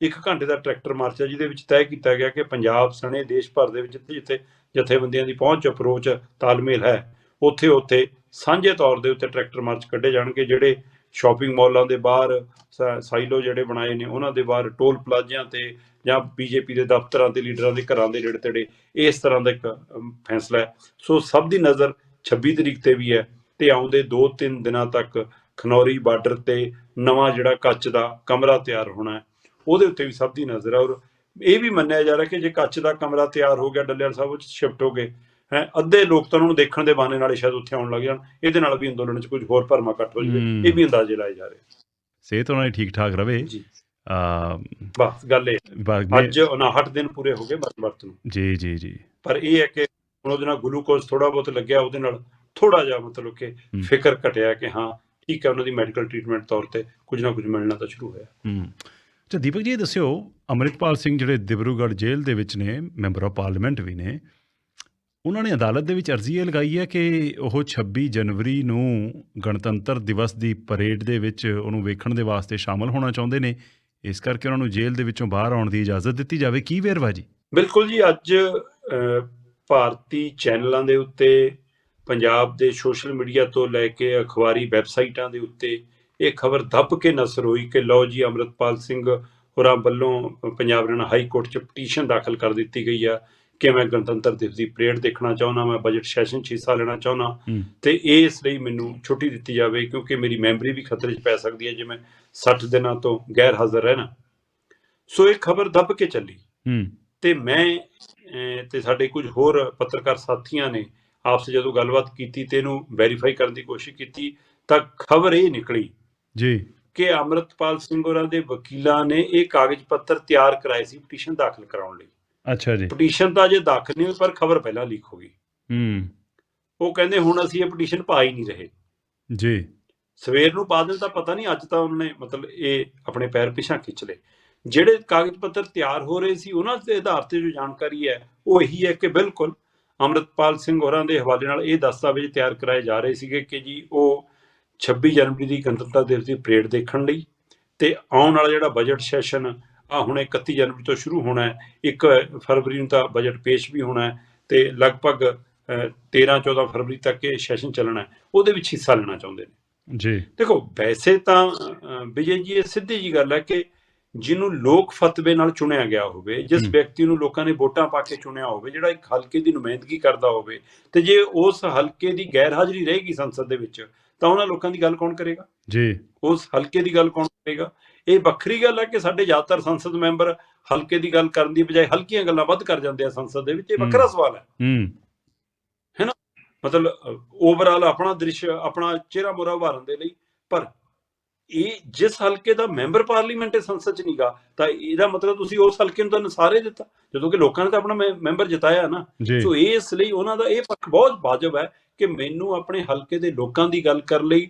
ਇੱਕ ਘੰਟੇ ਦਾ ਟਰੈਕਟਰ ਮਾਰਚ ਹੈ ਜਿਹਦੇ ਵਿੱਚ ਤੈਅ ਕੀਤਾ ਗਿਆ ਕਿ ਪੰਜਾਬ ਸਣੇ ਦੇਸ਼ ਭਰ ਦੇ ਵਿੱਚ ਜਿੱਥੇ ਜਿੱਥੇ ਜਥੇਬੰਦੀਆਂ ਦੀ ਪਹੁੰਚ ਅਪਰੋਚ ਤਾਲਮੇਲ ਹੈ, ਉੱਥੇ ਉੱਥੇ ਸਾਂਝੇ ਤੌਰ ਦੇ ਉੱਤੇ ਟਰੈਕਟਰ ਮਾਰਚ ਕੱਢੇ ਜਾਣਗੇ, ਜਿਹੜੇ ਸ਼ਾਪਿੰਗ ਮਾਲਾਂ ਦੇ ਬਾਹਰ, ਸਾ- ਸਾਈਲੋ ਜਿਹੜੇ ਬਣਾਏ ਨੇ, ਉਹਨਾਂ ਦੇ ਬਾਹਰ ਟੋਲ ਪਲਾਜ਼ਿਆਂ ਤੇ ਜਾਂ ਬੀਜੇਪੀ ਦੇ ਦਫ਼ਤਰਾਂ ਤੇ, ਲੀਡਰਾਂ ਦੇ ਘਰਾਂ ਦੇ ਨੇੜੇ ਤੇੜੇ, ਇਸ ਤਰ੍ਹਾਂ ਦਾ ਇੱਕ ਫੈਸਲਾ ਹੈ। ਸੋ ਸਭ ਦੀ ਨਜ਼ਰ 26 ਤਰੀਕ ਤੇ ਵੀ ਹੈ ਤੇ ਆਉਂਦੇ 2-3 ਦਿਨਾਂ ਤੱਕ ਖਨੌਰੀ ਬਾਰਡਰ ਤੇ ਨਵਾਂ ਜਿਹੜਾ ਕੱਚ ਦਾ ਕਮਰਾ ਤਿਆਰ ਹੋਣਾ ਹੈ। ਉਹਦੇ ਉੱਤੇ ਵੀ ਸਭ ਦੀ ਨਜ਼ਰ ਹੈ ਔਰ ਇਹ ਵੀ ਮੰਨਿਆ ਜਾ ਰਿਹਾ ਕਿ ਜੇ ਕੱਚ ਦਾ ਕਮਰਾ ਤਿਆਰ ਹੋ ਗਿਆ ਡੱਲੇਵਾਲ ਸਾਹਿਬ ਵਿੱਚ ਸ਼ਿਫਟ ਹੋ ਗਏ ਹੈ ਅੱਧੇ ਲੋਕ ਤਾਂ ਉਹਨਾਂ ਦੇਖਣ ਦੇ ਬਹਾਨੇ ਨਾਲ ਸ਼ਾਇਦ ਉੱਥੇ ਆਉਣ ਲੱਗ ਜਾਣ। ਇਹਦੇ ਨਾਲ ਵੀ ਅੰਦੋਲਨ 'ਚ ਕੁਝ ਹੋਰ ਭਰਮਾ ਕੱਟ ਹੋ ਜਾਵੇ। ਇਹ ਵੀ ਅੰਦਾਜ਼ੇ ਲਾਏ ਜਾ ਰਹੇ। ਸਿਹਤ ਉਹਨਾਂ ਦੀ ਠੀਕ ਠਾਕ ਰਵੇ। ਜੀ। ਆ ਬਸ ਗੱਲ ਇਹ। ਅੱਜ 59 ਦਿਨ ਪੂਰੇ ਹੋ ਗਏ ਵਰਤ ਨੂੰ। ਜੀ ਜੀ ਜੀ। ਪਰ ਇਹ ਹੈ ਕਿ ਹੁਣ ਉਹਦੇ ਨਾਲ ਗਲੂਕੋਜ਼ ਥੋੜਾ ਬਹੁਤ ਲੱਗਿਆ ਉਹਦੇ ਨਾਲ ਥੋੜਾ ਜਿਹਾ ਮਤਲਬ ਕਿ। ਫਿਕਰ ਘਟਿਆ ਕਿ ਹਾਂ ਠੀਕ ਹੈ ਉਹਨਾਂ ਦੀ ਮੈਡੀਕਲ ਟ੍ਰੀਟਮੈਂਟ ਤੌਰ ਤੇ ਕੁਝ ਨਾ ਕੁਝ ਮਿਲਣਾ ਤਾਂ ਸ਼ੁਰੂ ਹੋਇਆ। ਹੂੰ। ਅੱਛਾ ਦੀਪਕ ਜੀ ਦੱਸਿਓ, ਅੰਮ੍ਰਿਤਪਾਲ ਸਿੰਘ ਜਿਹੜੇ ਦਿਬਰੂਗੜ੍ਹ ਜੇਲ੍ਹ ਦੇ ਵਿੱਚ ਨੇ, ਮੈਂਬਰ ਆਫ ਪਾਰਲੀਮੈਂਟ ਵੀ ਨੇ, ਉਹਨਾਂ ਨੇ ਅਦਾਲਤ ਦੇ ਵਿੱਚ ਅਰਜ਼ੀ ਇਹ ਲਗਾਈ ਹੈ ਕਿ ਉਹ 26 ਜਨਵਰੀ ਨੂੰ ਗਣਤੰਤਰ ਦਿਵਸ ਦੀ ਪਰੇਡ ਦੇ ਵਿੱਚ ਉਹਨੂੰ ਵੇਖਣ ਦੇ ਵਾਸਤੇ ਸ਼ਾਮਲ ਹੋਣਾ ਚਾਹੁੰਦੇ ਨੇ। ਇਸ ਕਰਕੇ ਉਹਨਾਂ ਨੂੰ ਜੇਲ੍ਹ ਦੇ ਵਿੱਚੋਂ ਬਾਹਰ ਆਉਣ ਦੀ ਇਜਾਜ਼ਤ ਦਿੱਤੀ ਜਾਵੇ। ਕੀ ਵੇਰਵਾ ਜੀ? ਬਿਲਕੁਲ ਜੀ, ਅੱਜ ਭਾਰਤੀ ਚੈਨਲਾਂ ਦੇ ਉੱਤੇ, ਪੰਜਾਬ ਦੇ ਸੋਸ਼ਲ ਮੀਡੀਆ ਤੋਂ ਲੈ ਕੇ ਅਖਬਾਰੀ ਵੈਬਸਾਈਟਾਂ ਦੇ ਉੱਤੇ ਇਹ ਖਬਰ ਦੱਬ ਕੇ ਨਸਰ ਹੋਈ ਕਿ ਲਓ ਜੀ ਅੰਮ੍ਰਿਤਪਾਲ ਸਿੰਘ ਹੋਰਾਂ ਵੱਲੋਂ ਪੰਜਾਬ ਹਰਿਆਣਾ ਹਾਈ ਕੋਰਟ 'ਚ ਪਟੀਸ਼ਨ ਦਾਖਲ ਕਰ ਦਿੱਤੀ ਗਈ ਆ ਕਿ ਮੈਂ ਗਣਤੰਤਰ ਦਿਵਸ ਦੀ ਪਰੇਡ ਦੇਖਣਾ ਚਾਹੁੰਦਾ ਮੈਂ ਬਜਟ ਸੈਸ਼ਨ 'ਚ ਹਿੱਸਾ ਲੈਣਾ ਚਾਹੁੰਦਾ ਤੇ ਇਸ ਲਈ ਮੈਨੂੰ ਛੁੱਟੀ ਦਿੱਤੀ ਜਾਵੇ ਕਿਉਂਕਿ ਮੇਰੀ ਮੈਮਰੀ ਵੀ ਖਤਰੇ 'ਚ ਪੈ ਸਕਦੀ ਹੈ ਜੇ ਮੈਂ 60 ਦਿਨਾਂ ਤੋਂ ਗੈਰ ਹਾਜ਼ਰ ਰਹਿਣਾ। ਸੋ ਇਹ ਖਬਰ ਦੱਬ ਕੇ ਚੱਲੀ ਤੇ ਮੈਂ ਤੇ ਸਾਡੇ ਕੁਝ ਹੋਰ ਪੱਤਰਕਾਰ ਸਾਥੀਆਂ ਨੇ ਆਪਸ ਜਦੋਂ ਗੱਲਬਾਤ ਕੀਤੀ ਤੇ ਇਹਨੂੰ ਵੈਰੀਫਾਈ ਕਰਨ ਦੀ ਕੋਸ਼ਿਸ਼ ਕੀਤੀ ਤਾਂ ਖਬਰ ਇਹ ਨਿਕਲੀ ਜੀ। ਕਿ ਅਮਰਤਪਾਲ ਸਿੰਘ ਹੋਰਾਂ ਦੇ ਵਕੀਲਾਂ ਨੇ ਇਹ ਕਾਗਜ਼ ਪੱਤਰ ਤਿਆਰ ਕਰਾਏ ਸੀ ਪਟੀਸ਼ਨ ਦਾਖਲ ਕਰਾਉਣ ਲਈ। ਅੱਛਾ ਜੀ। ਪਟੀਸ਼ਨ ਤਾਂ ਜੇ ਦਾਖਲ ਨਹੀਂ ਹੋਈ ਪਰ ਖਬਰ ਪਹਿਲਾਂ ਲੀਕ ਹੋ ਗਈ। ਹੂੰ। ਉਹ ਕਹਿੰਦੇ ਹੁਣ ਅਸੀਂ ਇਹ ਪਟੀਸ਼ਨ ਪਾ ਹੀ ਨਹੀਂ ਰਹੇ। ਜੀ। ਸਵੇਰ ਨੂੰ ਪਾ ਦੇਣ ਤਾਂ ਪਤਾ ਨਹੀਂ ਅੱਜ ਤਾਂ ਉਹਨਾਂ ਨੇ ਮਤਲਬ ਇਹ ਆਪਣੇ ਪੈਰ ਪਿਛਾਂ ਖਿੱਚ ਲਏ। ਜਿਹੜੇ ਕਾਗਜ਼ ਪੱਤਰ ਤਿਆਰ ਹੋ ਰਹੇ ਸੀ ਉਹਨਾਂ ਦੇ ਆਧਾਰ ਤੇ ਜੋ ਜਾਣਕਾਰੀ ਹੈ ਉਹ ਇਹੀ ਹੈ ਕਿ ਬਿਲਕੁਲ ਅੰਮ੍ਰਿਤਪਾਲ ਸਿੰਘ ਹੋਰਾਂ ਦੇ ਹਵਾਲੇ ਨਾਲ ਇਹ ਦਸਤਾਵੇਜ਼ ਤਿਆਰ ਕਰਾਏ ਜਾ ਰਹੇ ਸੀਗੇ ਕਿ ਜੀ ਉਹ 26 ਜਨਵਰੀ ਦੀ ਗਣਤੰਤਰ ਦਿਵਸ ਦੀ ਪਰੇਡ ਦੇਖਣ ਲਈ ਤੇ ਆਉਣ ਵਾਲਾ ਜਿਹੜਾ ਬਜਟ ਸੈਸ਼ਨ ਆ ਹੁਣ 31 ਜਨਵਰੀ ਤੋਂ ਸ਼ੁਰੂ ਹੋਣਾ ਹੈ 1 ਫਰਵਰੀ ਨੂੰ ਤਾਂ ਬਜਟ ਪੇਸ਼ ਵੀ ਹੋਣਾ ਹੈ ਤੇ ਲਗਭਗ 13 14 ਫਰਵਰੀ ਤੱਕ ਇਹ ਸੈਸ਼ਨ ਚੱਲਣਾ ਹੈ ਉਹਦੇ ਵਿੱਚ ਹਿੱਸਾ ਲੈਣਾ ਚਾਹੁੰਦੇ ਨੇ। ਜੀ। ਦੇਖੋ ਵੈਸੇ ਤਾਂ ਵਿਜੇ ਜੀ ਇਹ ਸਿੱਧੀ ਜੀ ਗੱਲ ਹੈ ਕਿ ਜਿਹਨੂੰ ਲੋਕ ਫਤਵੇ ਨਾਲ ਚੁਣਿਆ ਗਿਆ ਹੋਵੇ ਜਿਸ। ਵਿਅਕਤੀ ਨੂੰ ਲੋਕਾਂ ਨੇ ਵੋਟਾਂ ਪਾ ਕੇ ਚੁਣਿਆ ਹੋਵੇ ਜਿਹੜਾ ਇੱਕ ਹਲਕੇ ਦੀ ਨੁਮਾਇੰਦਗੀ ਕਰਦਾ ਹੋਵੇ ਤੇ ਜੇ ਉਸ ਹਲਕੇ ਦੀ ਗੈਰ ਹਾਜ਼ਰੀ ਰਹੇਗੀ ਸੰਸਦ ਦੇ ਵਿੱਚ ਤਾਂ ਉਹਨਾਂ ਲੋਕਾਂ ਦੀ ਗੱਲ ਕੌਣ ਕਰੇਗਾ? ਜੀ। ਉਸ ਹਲਕੇ ਦੀ ਗੱਲ ਕੌਣ ਕਰੇਗਾ? ਇਹ ਵੱਖਰੀ ਗੱਲ ਹੈ ਕਿ ਸਾਡੇ ਜ਼ਿਆਦਾਤਰ ਸੰਸਦ ਮੈਂਬਰ ਹਲਕੇ ਦੀ ਗੱਲ ਕਰਨ ਦੀ ਬਜਾਏ ਹਲਕੀਆਂ ਗੱਲਾਂ ਵੱਧ ਕਰ ਜਾਂਦੇ ਆ ਸੰਸਦ ਦੇ ਵਿੱਚ ਇਹ ਵੱਖਰਾ ਸਵਾਲ ਹੈ। ਹੂੰ। ਮਤਲਬ ਓਵਰਆਲ ਆਪਣਾ ਦ੍ਰਿਸ਼ ਆਪਣਾ ਚਿਹਰਾ ਮੋਰਾ ਉਭਾਰਨ ਦੇ ਲਈ ਪਰ ਇਹ ਜਿਸ ਹਲਕੇ ਦਾ ਮੈਂਬਰ ਪਾਰਲੀਮੈਂਟ ਹੈ ਸੰਸਦ ਚ ਨਹੀਂਗਾ ਤਾਂ ਇਹਦਾ ਮਤਲਬ ਤੁਸੀਂ ਉਸ ਹਲਕੇ ਨੂੰ ਤਾਂ ਨਸਾਰੇ ਦਿੱਤਾ। ਜਦੋਂ ਕਿ ਲੋਕਾਂ ਨੇ ਤਾਂ ਆਪਣਾ ਮੈਂਬਰ ਜਿਤਾਇਆ ਨਾ। ਸੋ ਇਸ ਲਈ ਉਹਨਾਂ ਦਾ ਇਹ ਪੱਖ ਬਹੁਤ ਵਾਜਬ ਹੈ ਕਿ ਮੈਨੂੰ ਆਪਣੇ ਹਲਕੇ ਦੇ ਲੋਕਾਂ ਦੀ ਗੱਲ ਕਰ ਲਈ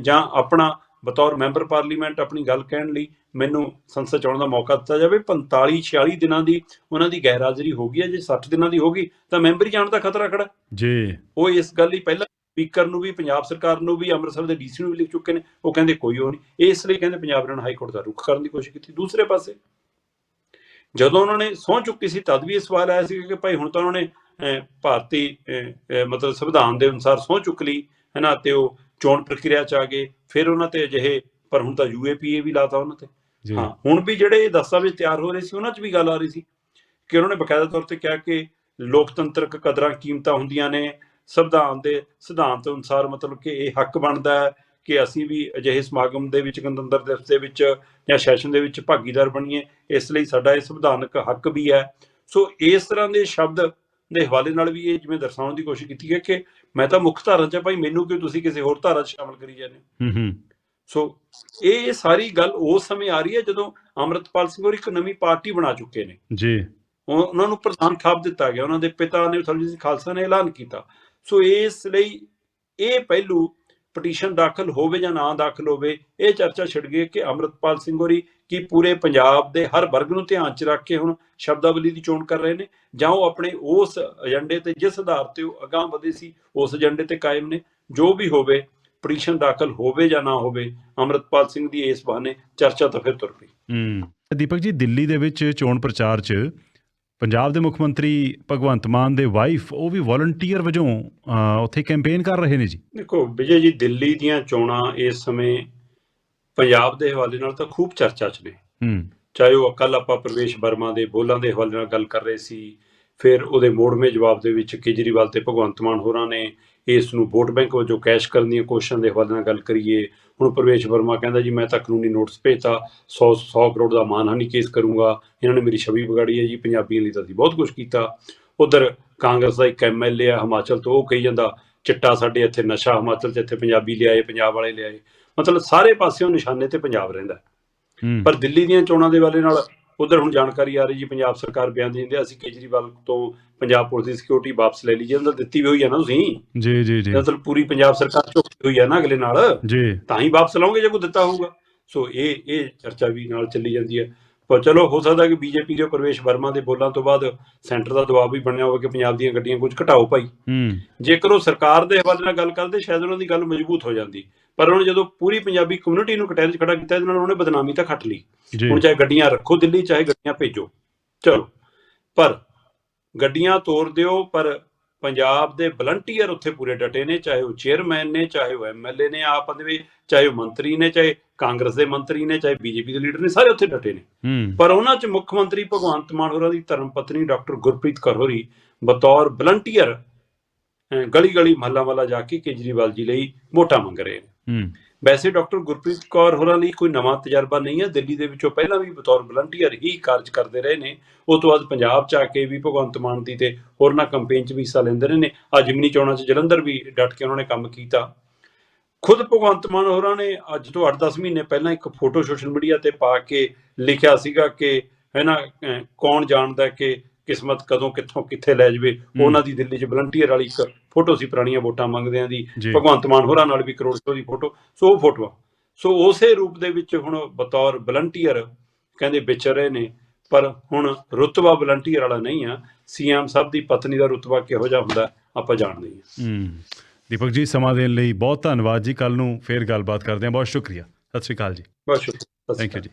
ਜਾਂ ਆਪਣਾ ਬਤੌਰ ਮੈਂਬਰ ਪਾਰਲੀਮੈਂਟ ਆਪਣੀ ਗੱਲ ਕਹਿਣ ਲਈ ਮੈਨੂੰ ਸੰਸਦ ਚ ਆਉਣ ਦਾ ਮੌਕਾ ਦਿੱਤਾ ਜਾਵੇ। 45 46 ਦਿਨਾਂ ਦੀ ਉਹਨਾਂ ਦੀ ਗੈਰ ਹਾਜ਼ਰੀ ਹੋ ਗਈ ਹੈ। ਜੇ 60 ਦਿਨਾਂ ਦੀ ਹੋ ਗਈ ਤਾਂ ਮੈਂਬਰ ਹੀ ਜਾਣ ਦਾ ਖਤਰਾ ਖੜਾ ਜੀ। ਉਹ ਇਸ ਗੱਲ ਲਈ ਪਹਿਲਾਂ ਸਪੀਕਰ ਨੂੰ ਵੀ ਪੰਜਾਬ ਸਰਕਾਰ ਨੂੰ ਵੀ ਅੰਮ੍ਰਿਤਸਰ ਦੇ ਡੀਸੀ ਨੂੰ ਵੀ ਲਿਖ ਚੁੱਕੇ ਨੇ। ਉਹ ਕਹਿੰਦੇ ਕੋਈ ਉਹ ਨਹੀਂ। ਇਸ ਲਈ ਕਹਿੰਦੇ ਪੰਜਾਬ ਹਰਿਆਣਾ ਹਾਈ ਕੋਰਟ ਦਾ ਰੁਖ ਕਰਨ ਦੀ ਕੋਸ਼ਿਸ਼ ਕੀਤੀ। ਦੂਸਰੇ ਪਾਸੇ ਜਦੋਂ ਉਹਨਾਂ ਨੇ ਸਹੁੰ ਚੁੱਕੀ ਸੀ ਤਦ ਵੀ ਇਹ ਸਵਾਲ ਆਇਆ ਸੀ ਕਿ ਭਾਈ ਹੁਣ ਤਾਂ ਉਹਨਾਂ ਨੇ ਭਾਰਤੀ ਮਤਲਬ ਸੰਵਿਧਾਨ ਦੇ ਅਨੁਸਾਰ ਸਹੁੰ ਚੁੱਕ ਲਈ ਹੈ ਨਾ? ਤੇ ਉਹ ਚੋਣ ਪ੍ਰਕਿਰਿਆ ਚ ਆ ਗਏ। ਫਿਰ ਉਹਨਾਂ ਤੇ ਅਜਿਹੇ ਪਰ ਹੁਣ ਤਾਂ ਯੂਏਪੀਏ ਵੀ ਲਾਤਾ ਉਹਨਾਂ ਤੇ। ਹਾਂ ਹੁਣ ਵੀ ਜਿਹੜੇ ਇਹ ਦਸਤਾਵੇਜ਼ ਤਿਆਰ ਹੋ ਰਹੇ ਸੀ ਉਹਨਾਂ 'ਚ ਵੀ ਗੱਲ ਆ ਰਹੀ ਸੀ ਕਿ ਉਹਨਾਂ ਨੇ ਬਕਾਇਦਾ ਤੌਰ ਤੇ ਕਿਹਾ ਕਿ ਲੋਕਤੰਤਰਕ ਕਦਰਾਂ ਕੀਮਤਾਂ ਹੁੰਦੀਆਂ ਨੇ ਸੰਵਿਧਾਨ ਦੇ ਸਿਧਾਂਤ ਅਨੁਸਾਰ ਮਤਲਬ ਕਿ ਇਹ ਹੱਕ ਬਣਦਾ ਹੈ ਕਿ ਅਸੀਂ ਵੀ ਅਜਿਹੇ ਸਮਾਗਮ ਦੇ ਵਿੱਚ ਗਣਤੰਤਰ ਦਿਵਸ ਦੇ ਵਿੱਚ ਜਾਂ ਸੈਸ਼ਨ ਦੇ ਵਿੱਚ ਭਾਗੀਦਾਰ ਬਣੀਏ ਇਸ ਲਈ ਸਾਡਾ ਇਹ ਸੰਵਿਧਾਨਕ ਹੱਕ ਵੀ ਹੈ। ਸੋ ਇਸ ਤਰ੍ਹਾਂ ਦੇ ਸ਼ਬਦ ਦੇ ਹਵਾਲੇ ਨਾਲ ਵੀ ਇਹ ਜਿਵੇਂ ਦਰਸਾਉਣ ਦੀ ਕੋਸ਼ਿਸ਼ ਕੀਤੀ ਹੈ ਕਿ ਮੈਂ ਤਾਂ ਮੁੱਖ ਧਾਰਾ 'ਚ ਭਾਈ ਮੈਨੂੰ ਕਿਉਂ ਤੁਸੀਂ ਕਿਸੇ ਹੋਰ ਧਾਰਾ 'ਚ ਸ਼ਾਮਲ ਕਰੀ ਜਾਂਦੇ ਹੋ? ਹੂੰ ਹੂੰ। ਸੋ ਇਹ ਸਾਰੀ ਗੱਲ ਉਸ ਸਮੇਂ ਆ ਰਹੀ ਹੈ ਜਦੋਂ ਅਮਰਤਪਾਲ ਸਿੰਘ ਹੋਰ ਇੱਕ ਨਵੀਂ ਪਾਰਟੀ ਬਣਾ ਚੁੱਕੇ ਨੇ। ਜੀ। ਉਹ- ਉਹਨਾਂ ਨੂੰ ਪ੍ਰਧਾਨ ਥਾਪ ਦਿੱਤਾ ਗਿਆ। ਉਹਨਾਂ ਦੇ ਪਿਤਾ ਨੇ ਸਰਬਜੀਤ ਸਿੰਘ ਖਾਲਸਾ ਨੇ ਐਲਾਨ ਕੀਤਾ। ਸੋ ਇਸ ਲਈ ਇਹ ਪਹਿਲੂ ਪਟੀਸ਼ਨ ਦਾਖਲ ਹੋਵੇ ਜਾਂ ਨਾ ਦਾਖਲ ਹੋਵੇ, ਇਹ ਚਰਚਾ ਛਿੜ ਗਈ ਕਿ ਅਮਰਤਪਾਲ ਸਿੰਘ ਹੋਰੀ ਕੀ ਪੂਰੇ ਪੰਜਾਬ ਦੇ ਹਰ ਵਰਗ ਨੂੰ ਧਿਆਨ 'ਚ ਰੱਖ ਕੇ ਹੁਣ ਸ਼ਬਦਾਵਲੀ ਦੀ ਚੋਣ ਕਰ ਰਹੇ ਨੇ, ਜਾਂ ਉਹ ਆਪਣੇ ਉਸ ਏਜੰਡੇ ਤੇ ਜਿਸ ਆਧਾਰ ਤੇ ਉਹ ਅਗਾਂਹ ਵਧੇ ਸੀ, ਉਸ ਏਜੰਡੇ ਤੇ ਕਾਇਮ ਨੇ, ਜੋ ਵੀ ਹੋਵੇ ਪਟੀਸ਼ਨ ਦਾਖਲ ਹੋਵੇ ਜਾਂ ਨਾ ਹੋਵੇ, ਅਮਰਤਪਾਲ ਸਿੰਘ ਦੀ ਇਸ ਬਹਾਨੇ ਚਰਚਾ ਤਾਂ ਫਿਰ ਤੁਰ ਪਈ। ਹੂੰ। ਦੀਪਕ ਜੀ, ਦਿੱਲੀ ਦੇ ਵਿੱਚ ਚੋਣ ਪ੍ਰਚਾਰ 'ਚ ਪੰਜਾਬ ਦੇ ਮੁੱਖ ਮੰਤਰੀ ਭਗਵੰਤ ਮਾਨ ਦੇ ਵਾਈਫ ਉਹ ਵੀ ਵਾਲੰਟੀਅਰ ਵਜੋਂ ਉੱਥੇ ਕੈਂਪੇਨ ਕਰ ਰਹੇ ਨੇ ਜੀ। ਦੇਖੋ ਵਿਜੇ ਜੀ ਦਿੱਲੀ ਦੀਆਂ ਚੋਣਾਂ ਇਸ ਸਮੇਂ ਪੰਜਾਬ ਦੇ ਹਵਾਲੇ ਨਾਲ ਤਾਂ ਖੂਬ ਚਰਚਾ 'ਚ ਨੇ। ਹੂੰ। ਚਾਹੇ ਉਹ ਕੱਲ ਆਪਾਂ ਪ੍ਰਵੇਸ਼ ਵਰਮਾ ਦੇ ਬੋਲਾਂ ਦੇ ਹਵਾਲੇ ਨਾਲ ਗੱਲ ਕਰ ਰਹੇ ਸੀ ਫਿਰ ਉਹਦੇ ਮੋੜਵੇਂ ਜਵਾਬ ਦੇ ਵਿੱਚ ਕੇਜਰੀਵਾਲ ਤੇ ਭਗਵੰਤ ਮਾਨ ਹੋਰਾਂ ਨੇ ਇਸ ਨੂੰ ਵੋਟ ਬੈਂਕ ਵਜੋਂ ਕੈਸ਼ ਕਰਨ ਦੀਆਂ ਕੋਸ਼ਿਸ਼ਾਂ ਦੇ ਹਵਾਲੇ ਨਾਲ ਗੱਲ ਕਰੀਏ। ਹੁਣ ਪ੍ਰਵੇਸ਼ ਵਰਮਾ ਕਹਿੰਦਾ ਜੀ ਮੈਂ ਤਾਂ ਕਾਨੂੰਨੀ ਨੋਟਿਸ ਭੇਜਤਾ 100 100 ਕਰੋੜ ਦਾ ਮਾਨਹਾਨੀ ਕੇਸ ਕਰੂੰਗਾ ਇਹਨਾਂ ਨੇ ਮੇਰੀ ਛਵੀ ਵਿਗਾੜੀ ਹੈ ਜੀ ਪੰਜਾਬੀਆਂ ਲਈ ਤਾਂ ਅਸੀਂ ਬਹੁਤ ਕੁਝ ਕੀਤਾ। ਉਧਰ ਕਾਂਗਰਸ ਦਾ ਇੱਕ ਐਮਐਲਏ ਆ ਹਿਮਾਚਲ ਤੋਂ ਉਹ ਕਹੀ ਜਾਂਦਾ ਚਿੱਟਾ ਸਾਡੇ ਇੱਥੇ ਨਸ਼ਾ ਹਿਮਾਚਲ 'ਚ ਇੱਥੇ ਪੰਜਾਬੀ ਲਿਆਏ ਪੰਜਾਬ ਵਾਲੇ ਲਿਆਏ। ਮਤਲਬ ਸਾਰੇ ਪਾਸਿਓਂ ਨਿਸ਼ਾਨੇ ਤੇ ਪੰਜਾਬ ਰਹਿੰਦਾ। ਪਰ ਦਿੱਲੀ ਦੀਆਂ ਚੋਣਾਂ ਦੇ ਵਾਲੇ ਨਾਲ ਉਧਰ ਹੁਣ ਜਾਣਕਾਰੀ ਆ ਰਹੀ ਜੀ ਪੰਜਾਬ ਸਰਕਾਰ ਬਿਆਨ ਦਿੰਦੀ ਅਸੀਂ ਕੇਜਰੀਵਾਲ ਤੋਂ ਪੰਜਾਬ ਪੁਲਿਸ ਦੀ ਸਿਕਿਉਰਿਟੀ ਵਾਪਸ ਲੈ ਲਈ ਜੀ ਉਹਨਾਂ ਦਿੱਤੀ ਵੀ ਹੋਈ ਹੈ ਨਾ ਤੁਸੀਂ? ਜੀ ਜੀ ਜੀ। ਮਤਲਬ ਪੂਰੀ ਪੰਜਾਬ ਸਰਕਾਰ ਝੁਕੀ ਹੋਈ ਹੈ ਨਾ ਅਗਲੇ ਨਾਲ। ਜੀ। ਤਾਂ ਹੀ ਵਾਪਸ ਲਾਉਂਗੇ ਜੇ ਕੋਈ ਦਿੱਤਾ ਹੋਊਗਾ। ਸੋ ਇਹ ਇਹ ਚਰਚਾ ਵੀ ਨਾਲ ਚੱਲੀ ਜਾਂਦੀ ਹੈ ਪਰ ਚਲੋ ਹੋ ਸਕਦਾ ਕਿ ਬੀਜੇਪੀ ਦੇ ਪ੍ਰਵੇਸ਼ ਵਰਮਾ ਦੇ ਬੋਲਾਂ ਤੋਂ ਬਾਅਦ ਸੈਂਟਰ ਦਾ ਦਬਾਅ ਵੀ ਬਣਿਆ ਹੋਵੇ ਕਿ ਪੰਜਾਬ ਦੀਆਂ ਗੱਡੀਆਂ ਕੁਝ ਘਟਾਓ ਭਾਈ। ਹੂੰ। ਜੇਕਰ ਉਹ ਸਰਕਾਰ ਦੇ ਹਵਾਲੇ ਨਾਲ ਗੱਲ ਕਰਦੇ ਸ਼ਾਇਦ ਉਹਨਾਂ ਦੀ ਗੱਲ ਮਜ਼ਬੂਤ ਹੋ ਜਾਂਦੀ। ਪਰ ਹੁਣ ਜਦੋਂ ਪੂਰੀ ਪੰਜਾਬੀ ਕਮਿਊਨਿਟੀ ਨੂੰ ਕਟਹਿਰੇ 'ਚ ਖੜਾ ਕੀਤਾ ਇਹਦੇ ਨਾਲ ਉਹਨੇ ਬਦਨਾਮੀ ਤਾਂ ਖੱਟ ਲਈ। ਹੁਣ ਚਾਹੇ ਗੱਡੀਆਂ ਰੱਖੋ ਦਿੱਲੀ ਚਾਹੇ ਗੱਡੀਆਂ ਭੇਜੋ। ਚਲੋ। ਪਰ ਗੱਡੀਆਂ ਤੋਰ ਦਿਓ ਪਰ ਪੰਜਾਬ ਦੇ ਵਲੰਟੀਅਰ ਉੱਥੇ ਪੂਰੇ ਡਟੇ ਨੇ ਚਾਹੇ ਉਹ ਚੇਅਰਮੈਨ ਨੇ ਚਾਹੇ ਉਹ ਐਮਐਲਏ ਨੇ ਆਪ ਦੇ ਚਾਹੇ ਉਹ ਮੰਤਰੀ ਨੇ ਚਾਹੇ ਕਾਂਗਰਸ ਦੇ ਮੰਤਰੀ ਨੇ ਚਾਹੇ ਬੀਜੇਪੀ ਦੇ ਲੀਡਰ ਨੇ ਸਾਰੇ ਉੱਥੇ ਡਟੇ ਨੇ। ਪਰ ਉਹਨਾਂ 'ਚ ਮੁੱਖ ਮੰਤਰੀ ਭਗਵੰਤ ਮਾਨ ਹੋਰਾਂ ਦੀ ਧਰਮ ਪਤਨੀ ਡਾਕਟਰ ਗੁਰਪ੍ਰੀਤ ਕੌਰ ਹੋਰੀ ਬਤੌਰ ਵਲੰਟੀਅਰ ਗਲੀ ਗਲੀ ਮਹੱਲਾ ਵਾਲਾ ਜਾ ਕੇ ਕੇਜਰੀਵਾਲ ਜੀ ਲਈ ਵੋਟਾਂ ਮੰਗ ਰਹੇ ਨੇ। ਵੈਸੇ ਡਾਕਟਰ ਗੁਰਪ੍ਰੀਤ ਕੌਰ ਹੋਰਾਂ ਲਈ ਕੋਈ ਨਵਾਂ ਤਜਰਬਾ ਨਹੀਂ ਹੈ। ਦਿੱਲੀ ਦੇ ਵਿੱਚੋਂ ਪਹਿਲਾਂ ਵੀ ਬਤੌਰ ਵਲੰਟੀਅਰ ਹੀ ਕਾਰਜ ਕਰਦੇ ਰਹੇ ਨੇ। ਉਸ ਤੋਂ ਬਾਅਦ ਪੰਜਾਬ ਚ ਆ ਕੇ ਵੀ ਭਗਵੰਤ ਮਾਨ ਦੀ ਤੇ ਹੋਰਨਾਂ ਕੰਪੇਨ ਚ ਵੀ ਹਿੱਸਾ ਲੈਂਦੇ ਰਹੇ ਨੇ। ਅੱਜ ਜਿਮਨੀ ਚੋਣਾਂ ਚ ਜਲੰਧਰ ਵੀ ਡਟ ਕੇ ਉਹਨਾਂ ਨੇ ਕੰਮ ਕੀਤਾ। ਖੁਦ ਭਗਵੰਤ ਮਾਨ ਹੋਰਾਂ ਨੇ ਅੱਜ ਤੋਂ 8-10 ਮਹੀਨੇ ਪਹਿਲਾਂ ਇੱਕ ਫੋਟੋ ਸੋਸ਼ਲ ਮੀਡੀਆ ਤੇ ਪਾ ਕੇ ਲਿਖਿਆ ਸੀਗਾ ਕਿ, ਹੈ ਨਾ ਕੌਣ ਜਾਣਦਾ ਕਿ ਕਿਸਮਤ ਕਦੋਂ ਕਿੱਥੋਂ ਕਿੱਥੇ ਲੈ ਜਾਵੇ ਉਹਨਾਂ ਦੀ ਦਿੱਲੀ 'ਚ ਵਲੰਟੀਅਰ ਵਾਲੀ ਇੱਕ ਫੋਟੋ ਸੀ ਪੁਰਾਣੀਆਂ ਵੋਟਾਂ ਮੰਗਦਿਆਂ ਦੀ ਭਗਵੰਤ ਮਾਨ ਹੋਰਾਂ ਨਾਲ ਵੀ ਕਰੋੜ ਰੁਪਏ ਦੀ ਫੋਟੋ ਸੋ ਉਹ ਫੋਟੋਆਂ ਸੋ ਉਸੇ ਰੂਪ ਦੇ ਵਿੱਚ ਹੁਣ ਬਤੌਰ ਵਲੰਟੀਅਰ ਕਹਿੰਦੇ ਵਿਚਰ ਰਹੇ ਨੇ ਪਰ ਹੁਣ ਰੁਤਬਾ ਵਲੰਟੀਅਰ ਵਾਲਾ ਨਹੀਂ ਆ ਸੀਐਮ ਸਾਹਿਬ ਦੀ ਪਤਨੀ ਦਾ ਰੁਤਬਾ ਕਿਹੋ ਜਿਹਾ ਹੁੰਦਾ ਆਪਾਂ ਜਾਣਦੇ ਹਾਂ ਹੂੰ। ਦੀਪਕ ਜੀ ਸਮਾਂ ਦੇਣ ਲਈ ਬਹੁਤ ਧੰਨਵਾਦ ਜੀ ਕੱਲ ਨੂੰ ਫੇਰ ਗੱਲਬਾਤ ਕਰਦੇ ਹਾਂ। ਬਹੁਤ ਸ਼ੁਕਰੀਆ। ਸਤਿ ਸ਼੍ਰੀ ਅਕਾਲ ਜੀ। ਬਹੁਤ ਸ਼ੁਕਰੀਆ। Thank you. ਜੀ।